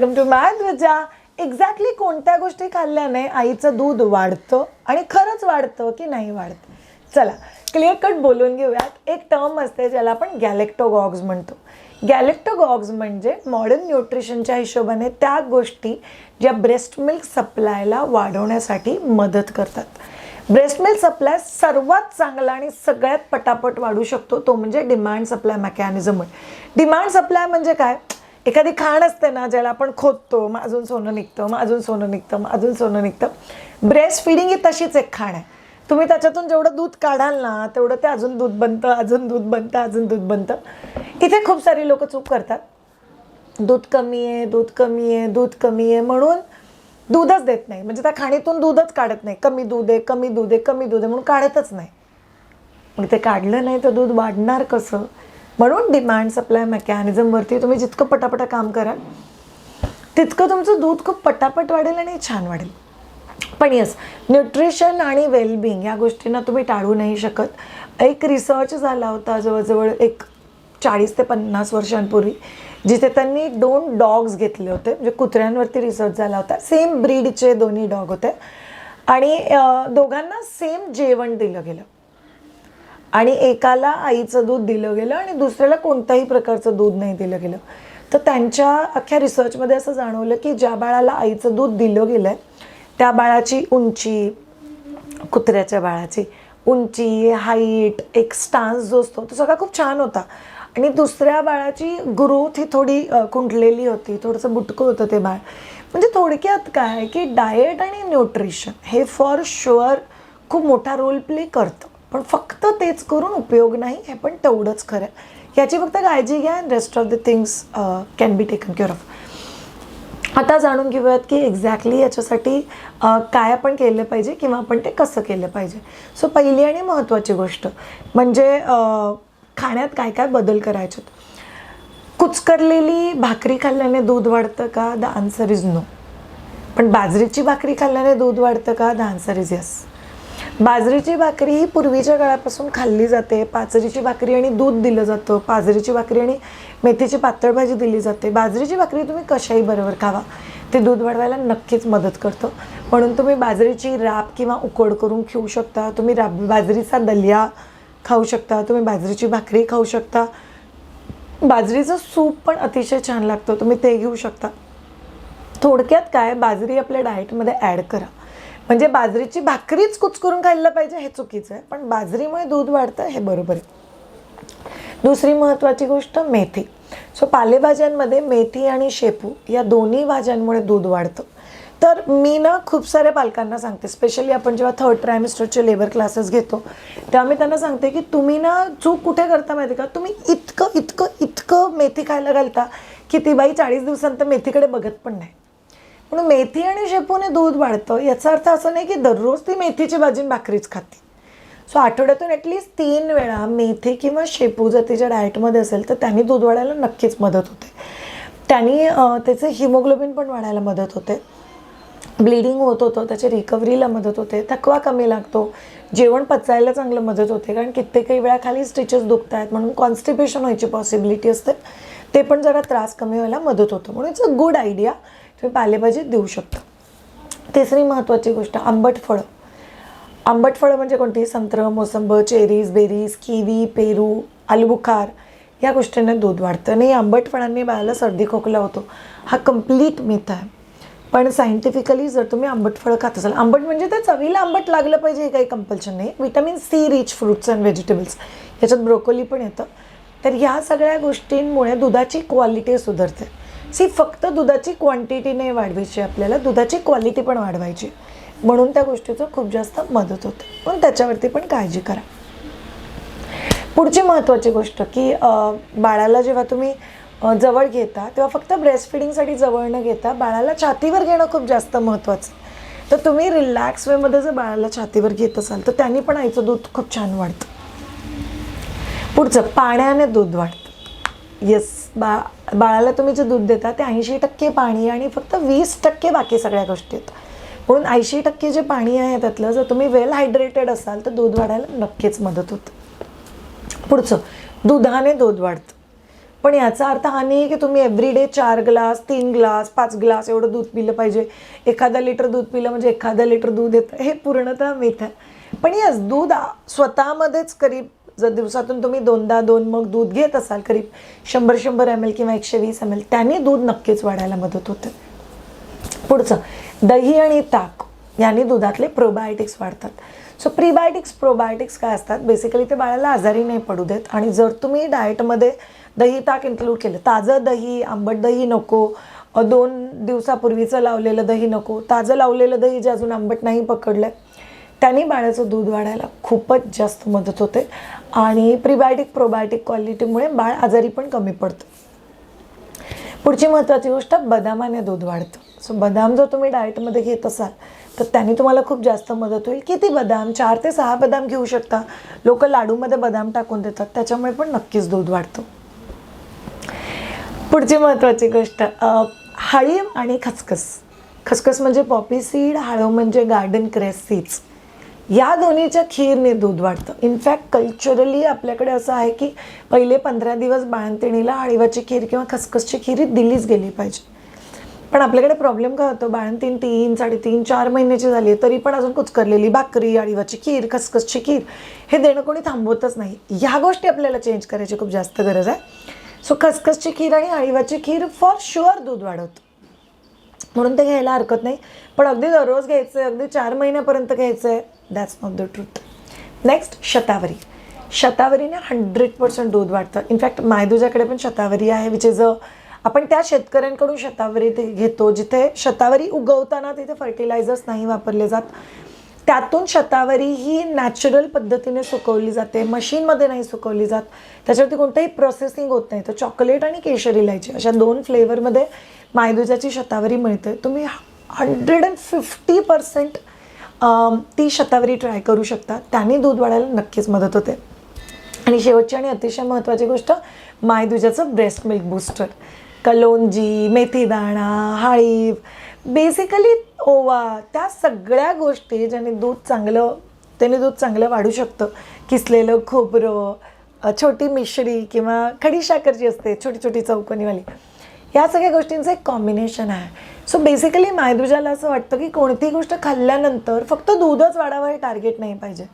Welcome to माय ध्वजा exactly कोणत्या गोष्टी खाल्ल्याने आईचं दूध वाढतं आणि खरंच वाढतं की नाही वाढतं? चला क्लिअर कट बोलून घेऊयात. एक टर्म असते ज्याला आपण गॅलेक्टोगॉग्स म्हणतो. गॅलेक्टोगॉग्स म्हणजे मॉडर्न न्यूट्रिशनच्या हिशोबाने त्या गोष्टी ज्या ब्रेस्ट मिल्क सप्लायला वाढवण्यासाठी मदत करतात. ब्रेस्ट मिल्क सप्लाय सर्वात चांगला आणि सगळ्यात पटापट वाढू शकतो तो म्हणजे demand supply mechanism demand supply म्हणजे काय? एखादी खाण असते ना ज्याला आपण खोदतो मग अजून सोनं निघतं मग अजून सोनं निघतं मग अजून सोनं निघतं. ब्रेस्ट फिडिंग ही तशीच एक खाण आहे. तुम्ही त्याच्यातून जेवढं दूध काढाल ना तेवढं ते अजून दूध बनतं अजून दूध बनतं अजून दूध बनतं. इथे खूप सारी लोक चूक करतात. दूध कमी आहे दूध कमी आहे दूध कमी आहे म्हणून दूधच देत नाही. म्हणजे त्या खाणीतून दूधच काढत नाही. कमी दूध आहे कमी दूध आहे कमी दूध आहे म्हणून काढतच नाही. मग ते काढलं नाही तर दूध वाढणार कसं? म्हणून डिमांड सप्लाय मेकॅनिझमवरती तुम्ही जितकं पटापटा काम कराल तितकं तुमचं दूध खूप पटापट वाढेल आणि छान वाढेल. पण येस न्यूट्रिशन आणि वेलबिंग या गोष्टींना तुम्ही टाळू नाही शकत. एक रिसर्च झाला होता जवळजवळ एक चाळीस ते पन्नास वर्षांपूर्वी जिथे त्यांनी दोन डॉग्स घेतले होते म्हणजे कुत्र्यांवरती रिसर्च झाला होता. सेम ब्रीडचे दोन्ही डॉग होते. आणि दोघांना सेम जेवण दिलं गेलं. आणि एकाला आईचं दूध दिलं गेलं आणि दुसऱ्याला कोणत्याही प्रकारचं दूध नाही दिलं गेलं. तर त्यांच्या अख्ख्या रिसर्चमध्ये असं जाणवलं की ज्या बाळाला आईचं दूध दिलं गेलं आहे त्या बाळाची उंची कुत्र्याच्या बाळाची उंची हाईट एक स्टान्स जो असतो तो सगळा खूप छान होता. आणि दुसऱ्या बाळाची ग्रोथ ही थोडी अ, कुंठलेली होती थोडंसं बुटकं होतं ते बाळ. म्हणजे थोडक्यात काय की डाएट आणि न्यूट्रिशन हे फॉर शुअर खूप मोठा रोल प्ले करतं. पण फक्त तेच करून उपयोग नाही हे पण तेवढंच खरं आहे. याची फक्त काळजी घ्या and rest of the things can be taken care of आता जाणून घेऊयात की एक्झॅक्टली याच्यासाठी uh, काय आपण केलं पाहिजे किंवा आपण ते कसं केलं पाहिजे. सो पहिली आणि महत्त्वाची गोष्ट म्हणजे uh, खाण्यात काय काय बदल करायचे कुचकरलेली भाकरी खाल्ल्याने दूध वाढतं का? द आन्सर इज नो पण बाजरीची भाकरी खाल्ल्याने दूध वाढतं का? द आन्सर इज यस बाजरीची भाकरी ही पूर्वीच्या काळापासून खाल्ली जाते. पाचरीची भाकरी आणि दूध दिलं जातं. बाजरीची भाकरी आणि मेथीची पातळ भाजी दिली जाते. बाजरीची भाकरी तुम्ही कशाही बरोबर खावा. ते दूध वाढवायला नक्कीच मदत करतं. म्हणून तुम्ही बाजरीची राब किंवा उकड करून घेऊ शकता. तुम्ही राब बाजरीचा दलिया खाऊ शकता. तुम्ही बाजरीची भाकरी खाऊ शकता. बाजरीचं सूप पण अतिशय छान लागतं. तुम्ही ते घेऊ शकता. थोडक्यात काय? बाजरी आपल्या डाएटमध्ये ॲड करा. म्हणजे बाजरीची भाकरीच कुचकरून खायला पाहिजे हे चुकीचं आहे पण बाजरीमुळे दूध वाढतं हे बरोबर आहे. दुसरी महत्त्वाची गोष्ट मेथी. सो पालेभाज्यांमध्ये मेथी आणि शेपू या दोन्ही भाज्यांमुळे दूध वाढतं. तर मी ना खूप साऱ्या पालकांना सांगते स्पेशली आपण जेव्हा थर्ड ट्रायमिस्टरचे लेबर क्लासेस घेतो तेव्हा मी त्यांना सांगते की तुम्ही ना चूक कुठे करता माहिती का? तुम्ही इतकं इतकं इतकं मेथी खायला घालता की ती बाई चाळीस दिवसांत मेथीकडे बघत पण नाही. म्हणून मेथी आणि शेपूने दूध वाढतं. याचा अर्थ असं नाही की दररोज ती मेथीची भाजी भाकरीच खाते. सो आठवड्यातून ॲटलिस्ट तीन वेळा मेथी किंवा शेपू जर तिच्या डाएटमध्ये असेल तर त्यांनी दूध वाढायला नक्कीच मदत होते. त्यांनी त्याचे हिमोग्लोबिन पण वाढायला मदत होते. ब्लिडिंग होत होतं त्याच्या रिकव्हरीला मदत होते. थकवा कमी लागतो. जेवण पचायला चांगलं मदत होते कारण कित्येकही वेळा खाली स्टिचेस दुखत आहेत म्हणून कॉन्स्टिपेशन व्हायची पॉसिबिलिटी असते. ते पण जरा त्रास कमी व्हायला मदत होतं. म्हणून इट्स अ गुड आयडिया तुम्ही पालेभाजी देऊ शकता. तिसरी महत्त्वाची गोष्ट आंबट फळं. आंबट फळं म्हणजे कोणती? संत्र मोसंब चेरीज बेरीज किवी पेरू आलुबुखार या गोष्टींना दूध वाढतं. आणि आंबट फळांनी बाळाला सर्दी खोकला होतो. हा कंप्लीट मिथ आहे. पण सायंटिफिकली जर तुम्ही आंबट फळं खात असाल आंबट म्हणजे ते चवीला आंबट लागलं पाहिजे हे काही कंपल्शन नाही. Vitamin C rich fruits and vegetables याच्यात ब्रोकोली पण येतं. तर ह्या सगळ्या गोष्टींमुळे दुधाची क्वालिटी सुधारते. सी फक्त दुधाची क्वांटिटी नाही वाढवायची आपल्याला दुधाची क्वालिटी पण वाढवायची. म्हणून त्या गोष्टीचं खूप जास्त मदत होते. पण त्याच्यावरती पण काळजी करा. पुढची महत्त्वाची गोष्ट की बाळाला जेव्हा तुम्ही जवळ घेता तेव्हा फक्त ब्रेस्ट फिडिंगसाठी जवळ न घेता बाळाला छातीवर घेणं खूप जास्त महत्त्वाचं. तर तुम्ही रिलॅक्स वेमध्ये जर बाळाला छातीवर घेत असाल तर त्यांनी पण आईचं दूध खूप छान वाढतं. पुढचं पाण्याने दूध वाढतं. येस बा बाळाला तुम्ही जे दूध देता ते ऐंशी टक्के पाणी आणि फक्त वीस टक्के बाकी सगळ्या गोष्टी आहेत. म्हणून ऐंशी टक्के जे पाणी आहे त्यातलं जर तुम्ही वेल हायड्रेटेड असाल तर दूध वाढायला नक्कीच मदत होते. पुढचं दुधाने दूध वाढतं. पण याचा अर्थ हा नाही की तुम्ही एव्हरीडे चार ग्लास तीन ग्लास पाच ग्लास एवढं दूध पिलं पाहिजे. एखादा लिटर दूध पिलं म्हणजे एखादा लिटर दूध येतं. हे पूर्णतः मिथ आहे पण यस दूध स्वतःमध्येच करीब जर दिवसातून तुम्ही दोनदा दोन मग दूध घेत असाल करीब शंभर शंभर एम एल किंवा एकशे वीस एम एल त्याने दूध नक्कीच वाढायला मदत होते. पुढचं दही आणि ताक यांनी दुधातले प्रोबायोटिक्स वाढतात. सो प्रीबायोटिक्स प्रोबायोटिक्स काय असतात? बेसिकली ते बाळाला आजारी नाही पडू देत आणि जर तुम्ही डाएटमध्ये दही ताक इन्क्लूड केलं ताजं दही आंबट दही नको दोन दिवसापूर्वीचं लावलेलं दही नको ताजं लावलेलं दही जे अजून आंबट नाही पकडलं त्यांनी बाळाचं दूध वाढायला खूपच जास्त मदत होते आणि प्रीबायोटिक प्रोबायोटिक क्वालिटीमुळे बाळ आजारी पण कमी पडतं. पुढची महत्त्वाची गोष्ट बदामाने दूध वाढतं. सो बदाम जर तुम्ही डाएटमध्ये घेत असाल तर त्यांनी तुम्हाला खूप जास्त मदत होईल. किती बदाम? चार ते सहा बदाम घेऊ शकता. लोक लाडूमध्ये बदाम टाकून देतात. त्याच्यामुळे पण नक्कीच दूध वाढतं. पुढची महत्त्वाची गोष्ट अ, आणि खसखस. खसखस म्हणजे पॉपी सीड हळव म्हणजे गार्डन क्रेस सीड्स या दोन्हीच्या खीरने दूध वाढतं. इनफॅक्ट कल्चरली आपल्याकडे असं आहे की पहिले पंधरा दिवस बाळंतिणीला हळीवाची खीर किंवा खसखसची खीर दिलीच गेली पाहिजे. पण आपल्याकडे प्रॉब्लेम काय होतो? बाळंतीण तीन साडेतीन चार महिन्याची झाली आहे तरी पण अजून कुचकरलेली भाकरी अळीवाची खीर खसखसची खीर हे देणं कोणी थांबवतच नाही. ह्या गोष्टी आपल्याला चेंज करायची खूप जास्त गरज आहे. सो खसखसची खीर आणि अळीवाची खीर फॉर शुअर दूध वाढवतं. म्हणून ते घ्यायला हरकत नाही. पण अगदी दररोज घ्यायचं आहे अगदी चार महिन्यापर्यंत घ्यायचं आहे that's not the truth next शतावरी शतावरीने हंड्रेड पर्सेंट दूध वाढतं. इनफॅक्ट मायदुजाकडे पण शतावरी आहे विच इज अ आपण त्या शेतकऱ्यांकडून शतावरी ते घेतो जिथे शतावरी उगवताना तिथे फर्टिलायझर्स नाही वापरले जात. त्यातून शतावरी ही नॅचरल पद्धतीने सुकवली जाते मशीनमध्ये नाही सुकवली जात. त्याच्यावरती कोणतंही प्रोसेसिंग होत नाही. तर चॉकलेट आणि केशर इलायची अशा दोन फ्लेवरमध्ये मायदुजाची शतावरी मिळते. तुम्ही हंड्रेड अँड फिफ्टी पर्सेंट ती शतावरी ट्राय करू शकता. त्याने दूध वाढायला नक्कीच मदत होते. आणि शेवटची आणि अतिशय महत्त्वाची गोष्ट मायदुजाचं ब्रेस्ट मिल्क बूस्टर कलोंजी मेथीदाणा हाळीव बेसिकली ओवा त्या सगळ्या गोष्टी ज्याने दूध चांगलं त्याने दूध चांगलं वाढू शकतं. किसलेलं खोबरं छोटी मिश्री किंवा खडी साखर जी असते छोटी छोटी चौकोनीवाली. या सगळ्या गोष्टींचं एक कॉम्बिनेशन आहे. सो बेसिकली मायदुजाला असं वाटतं की कोणतीही गोष्ट खाल्ल्यानंतर फक्त दूधच वाढावं हे टार्गेट नाही पाहिजे.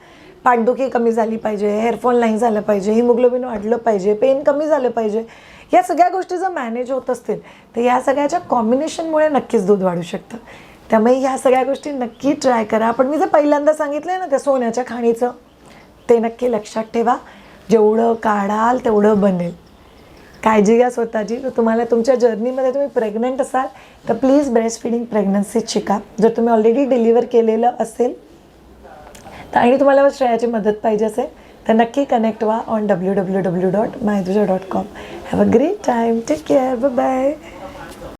पाठदुखी कमी झाली पाहिजे हेअरफॉल नाही झालं पाहिजे हिमोग्लोबिन वाढलं पाहिजे पेन कमी झालं पाहिजे या सगळ्या गोष्टी जर मॅनेज होत असतील तर या सगळ्याच्या कॉम्बिनेशनमुळे नक्कीच दूध वाढू शकतं. त्यामुळे ह्या सगळ्या गोष्टी नक्की ट्राय करा. पण मी जे पहिल्यांदा सांगितलं आहे ना त्या सोन्याच्या खाणीचं ते नक्की लक्षात ठेवा. जेवढं काढाल तेवढं बनेल. काळजी घ्या स्वतःची. तुम्हाला तुमच्या जर्नीमध्ये तुम्ही प्रेग्नंट असाल तर प्लीज ब्रेस्ट फिडिंग प्रेग्नन्सीत शिका. जर तुम्ही ऑलरेडी डिलिव्हर केलेलं असेल तर आणि तुम्हाला श्रेयाची मदत पाहिजे असेल तर नक्की कनेक्ट व्हा on W W W dot मायदुजा dot com have a great time take care bye